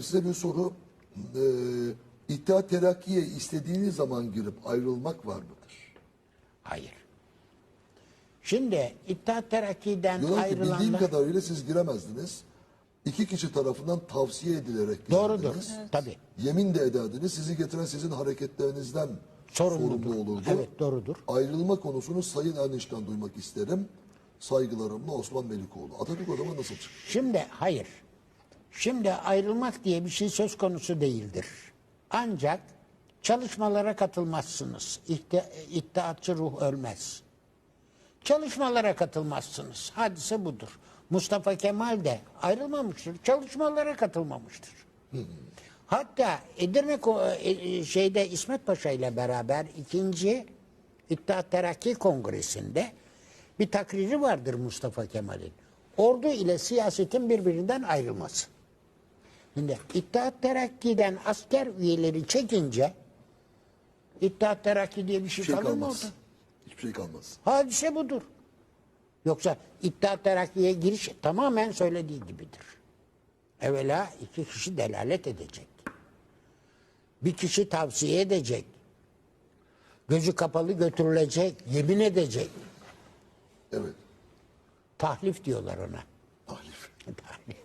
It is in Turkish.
Size bir soru. Ee, İttihat Terakki'ye istediğiniz zaman girip ayrılmak var mıdır? Hayır. Şimdi İttihat Terakki'den Diyorlar ki bildiğim ayrılanlar... kadarıyla siz giremezdiniz. İki kişi tarafından tavsiye edilerek Doğrudur. girerdiniz. Tabii. Yemin de ederdiniz. Sizi getiren sizin hareketlerinizden Sorumludur. sorumlu olurdu. Evet doğrudur. Ayrılma konusunu Sayın Erniş'ten duymak isterim. Saygılarımla Osman Melikoğlu. Atatürk o zaman nasıl çıktı? Şimdi hayır. Şimdi ayrılmak diye bir şey söz konusu değildir. Ancak çalışmalara katılmazsınız. İhti- İttihatçı ruh ölmez. Çalışmalara katılmazsınız. Hadise budur. Mustafa Kemal de ayrılmamıştır. Çalışmalara katılmamıştır. Hatta Edirne e, e, şeyde İsmet Paşa ile beraber ikinci İttihat Terakki Kongresi'nde bir takriri vardır Mustafa Kemal'in. Ordu ile siyasetin birbirinden ayrılması. Şimdi İttihat Terakki'den asker üyeleri çekince İttihat Terakki diye bir şey, şey kalır mı kalmaz. orada? Hiçbir şey kalmaz. Hadise budur. Yoksa İttihat Terakki'ye giriş tamamen söylediği gibidir. Evvela iki kişi delalet edecek. Bir kişi tavsiye edecek. Gözü kapalı götürülecek, yemin edecek. Evet. Tahlif diyorlar ona. Tahlif. Tahlif.